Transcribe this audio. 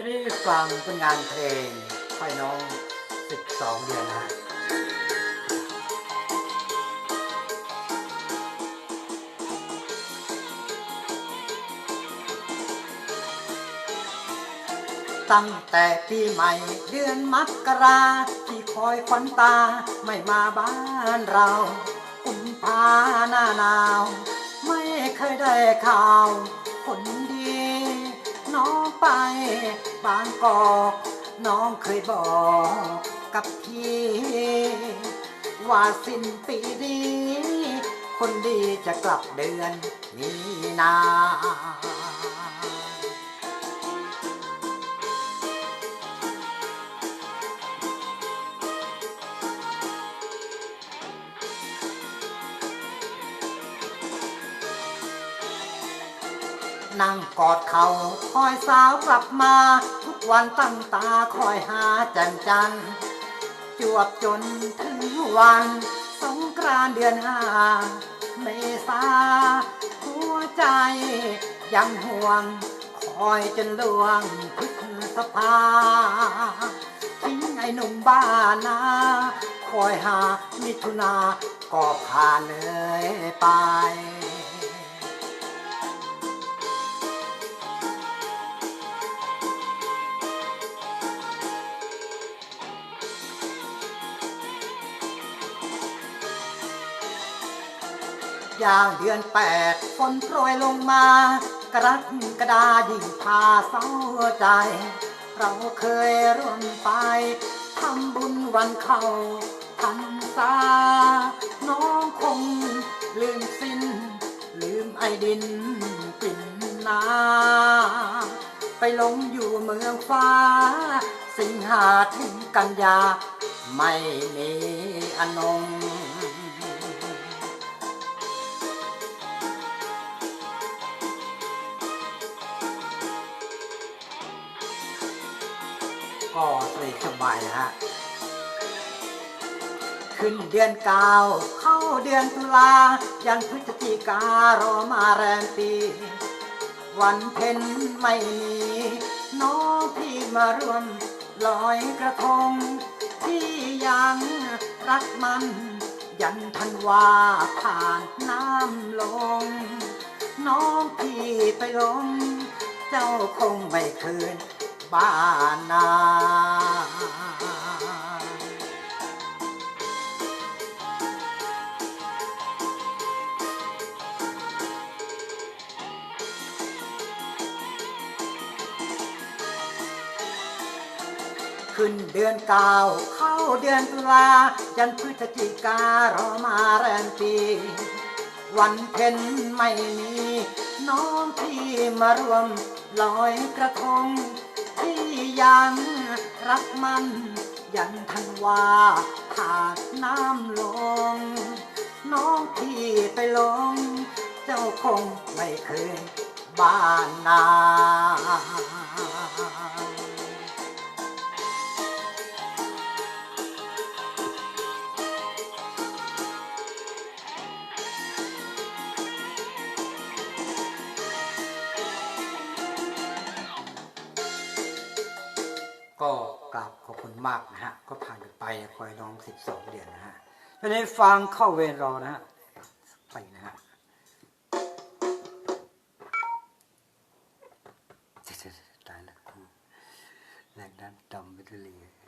จะได้ฟังเป็นงานเพลงค่อยน้อง 12 เดือนนะฮะตั้งแต่ปีใหม่เดือนมกราที่คอยควันตาไม่มาบ้านเรากุมภาหน้าหนาว ไม่เคยได้ข่าว คนดี น้องไปบางกอกน้องเคยบอกกับพี่ ว่าสิ้นปีนี้ คนดีจะกลับเดือนมีนา นั่งกอดเขาคอยสาวกลับมา ทุกวันตั้งตาคอยหาจ่มจันจวบจนถึงวัน สงกรานต์เดือนห้าเมษาหัวใจยังห่วง คอยจนลวงพฤษภาทิ้งไอ้หนุ่มบ้านนา คอยหามิถุนาก็ผ่านเลยไป ย่างเดือนแปดฝนโปรยลงมากระดกระดายิ่งพาเศร้าใจ เราเคยร่วมไปทำบุญวันเข้าพันษาน้องคงลืมสิ้น ลืมไอดินกลิ่นนาไปหลงอยู่เมืองฟ้า สิงหาถึงกันยา ไม่มีอนง ก็สนิทสบายนะฮะ ขึ้นเดือนเก้าเข้าเดือนตุลายันพฤศจิการอมาแรมปี วันเพ็ญไม่มีน้องพี่มาร่วมลอยกระทง ที่ยังรักมันยันทันวาผ่านน้ำลง น้องพี่ไปลง เจ้าคงไม่คืน บ้านนาขึ้นเดือนเก้าเข้าเดือนตุลายันพฤศจิการอมาแรมปี วันเพ็ญไม่มี น้องที่มาร่วมลอยกระทง ที่ยังรักมันยันทันว่าผ่านน้ำลง น้องพี่ไปลง เจ้าคงไม่เคยบ้านนา ก็กราบขอบคุณมากนะฮะ ก็ผ่านไปคอยน้องสิบสองเดือนนะฮะตอนนี้ฟังเข้าเวรรอนะฮะ ไปนะฮะตายแล้วแรงดันดำไปเลย